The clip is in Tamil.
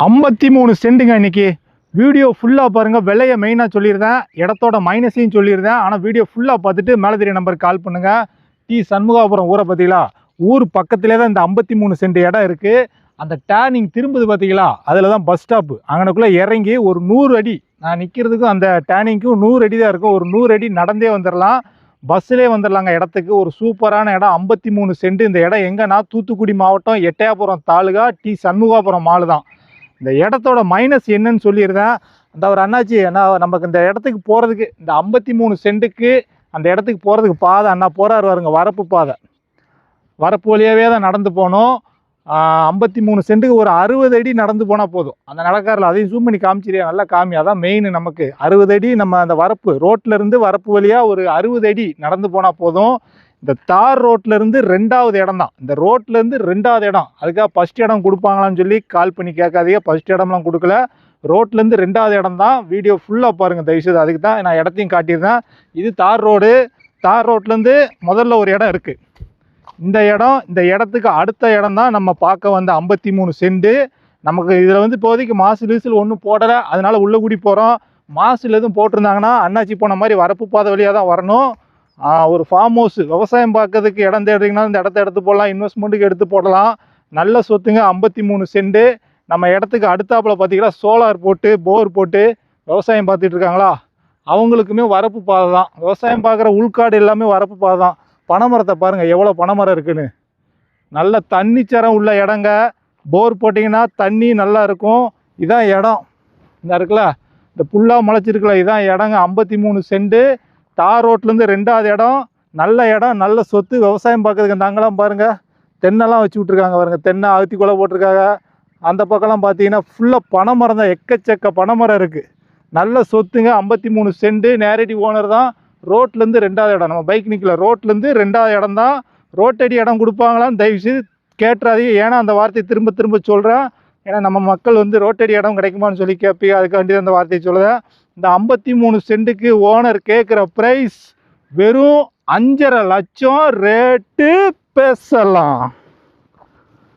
ஐம்பத்தி மூணு சென்ட்டுங்க இன்னைக்கு. வீடியோ ஃபுல்லாக பாருங்கள் விலையை மெயினாக சொல்லியிருந்தேன். இடத்தோட மைனஸையும் சொல்லியிருந்தேன். ஆனால் வீடியோ ஃபுல்லாக பார்த்துட்டு மேலே தெரிய நம்பருக்கு கால் பண்ணுங்கள் டி. சண்முகாபுரம் ஊரை பார்த்தீங்களா? ஊர் பக்கத்திலே தான் இந்த ஐம்பத்தி மூணு சென்ட் இடம் இருக்குது அந்த டேர்னிங் திரும்புது பார்த்தீங்களா? அதில் தான் பஸ் ஸ்டாப்பு அங்கனக்குள்ளே இறங்கி ஒரு நூறு அடி. நான் நிற்கிறதுக்கும் அந்த டேர்னிங்க்கும் நூறு அடி தான் இருக்கும். ஒரு நூறு அடி நடந்தே வந்துடலாம் பஸ்ஸிலே வந்துடலாங்க இடத்துக்கு. ஒரு சூப்பரான இடம். ஐம்பத்தி மூணு சென்ட் இந்த இடம் எங்கன்னா தூத்துக்குடி மாவட்டம் எட்டயாபுரம் தாலுகா டி. சண்முகாபுரம் மாலு தான் இந்த இடத்தோட மைனஸ் என்னன்னு சொல்லியிருந்தேன். அந்த ஒரு அண்ணாச்சி அண்ணா நமக்கு இந்த இடத்துக்கு போகிறதுக்கு இந்த ஐம்பத்தி மூணு சென்ட்டுக்கு அந்த இடத்துக்கு போகிறதுக்கு பாதை அண்ணா போகிறார் வருங்க வரப்பு பாதை. வரப்பு வழியாகவே தான் நடந்து போகணும் ஐம்பத்தி மூணு சென்ட்டுக்கு ஒரு அறுபது அடி நடந்து போனால் போதும். அந்த நடக்காரில் அதையும் ஜூம் பண்ணி காமிச்சிரியா நல்லா காமி அதான் மெயின் நமக்கு. அறுபது அடி நம்ம அந்த வரப்பு ரோட்டில் இருந்து வரப்பு வழியாக ஒரு அறுபது அடி நடந்து போனால் போதும். இந்த தார் ரோட்லேருந்து ரெண்டாவது இடம் தான் இந்த ரோட்லேருந்து ரெண்டாவது இடம். அதுக்காக ஃபர்ஸ்ட் இடம் கொடுப்பாங்களான்னு சொல்லி கால் பண்ணி கேட்காதீங்க. ஃபஸ்ட் இடம்லாம் கொடுக்கல. ரோட்லேருந்து ரெண்டாவது இடம் தான் வீடியோ ஃபுல்லாக பாருங்கள் தயவுசெய்து அதுக்கு தான் நான் இடத்தையும் காட்டியிருந்தேன். இது தார் ரோடு. தார் ரோட்லேருந்து முதல்ல ஒரு இடம் இருக்குது இந்த இடம் இந்த இடத்துக்கு அடுத்த இடம் தான் நம்ம பார்க்க வந்த ஐம்பத்தி மூணு சென்ட்டு நமக்கு இதில் வந்து இப்போதைக்கு மாசு லீசில் ஒன்றும் போடலை. அதனால் உள்ளே கூடி போகிறோம் மாசில் எதுவும் போட்டிருந்தாங்கன்னா அண்ணாச்சி போன மாதிரி வரப்பு பாதை வழியாக தான் வரணும். ஒரு ஃபார்ம் ஹவுஸ் விவசாயம் பார்க்கறதுக்கு இடம் தேடுறீங்கன்னா இந்த இடத்த எடுத்து போடலாம் இன்வெஸ்ட்மெண்ட்டுக்கு எடுத்து போடலாம். நல்ல சொத்துங்க ஐம்பத்தி மூணு சென்ட்டு நம்ம இடத்துக்கு அடுத்தாப்புல பார்த்தீங்கன்னா சோலார் போட்டு போர் போட்டு விவசாயம் பார்த்துட்டு இருக்காங்களா? அவங்களுக்குமே வரப்பு பாதை தான். விவசாயம் பார்க்குற உள்காடு எல்லாமே வரப்பு பாதை தான். பனைமரத்தை பாருங்கள் எவ்வளோ பனைமரம் இருக்குன்னு. நல்ல தண்ணிச்சரம் உள்ள இடங்க. போர் போட்டிங்கன்னா தண்ணி நல்லா இருக்கும். இதான் இடம். இந்த இருக்குல்ல இந்த புல்லாக முளைச்சிருக்குல்ல இதான் இடங்க. ஐம்பத்தி மூணு சென்ட்டு தார் ரோட்லேருந்து ரெண்டாவது இடம் நல்ல இடம் நல்ல சொத்து விவசாயம் பார்க்கறதுக்கு நாங்களாம் பாருங்கள் தென்னெல்லாம் வச்சு விட்ருக்காங்க பாருங்கள் தென்னை அழுத்தி கொலை போட்டிருக்காங்க. அந்த பக்கம்லாம் பார்த்தீங்கன்னா ஃபுல்லாக பனை மரம் தான் எக்கச்சக்க பனை மரம் இருக்குது நல்ல சொத்துங்க ஐம்பத்தி மூணு சென்ட்டு நேரடி ஓனர் தான். ரோட்லேருந்து ரெண்டாவது இடம். நம்ம பைக் நிற்கல ரோட்லேருந்து ரெண்டாவது இடம் தான். ரோட்டடி இடம் கொடுப்பாங்களான்னு தயவுசெய்து கேட்டுறாதீங்க. ஏன்னா அந்த வார்த்தையை திரும்ப திரும்ப சொல்கிறேன் ஏன்னா நம்ம மக்கள் வந்து ரோட்டடி இடம் கிடைக்குமான்னு சொல்லி கேட்பீங்க அதுக்காண்டி தான் அந்த வார்த்தையை சொல்லுதேன் இந்த ஐம்பத்தி மூணு சென்ட்டுக்கு ஓனர் கேட்குற ப்ரைஸ் வெறும் அஞ்சரை லட்சம் ரேட்டு பேசலாம்.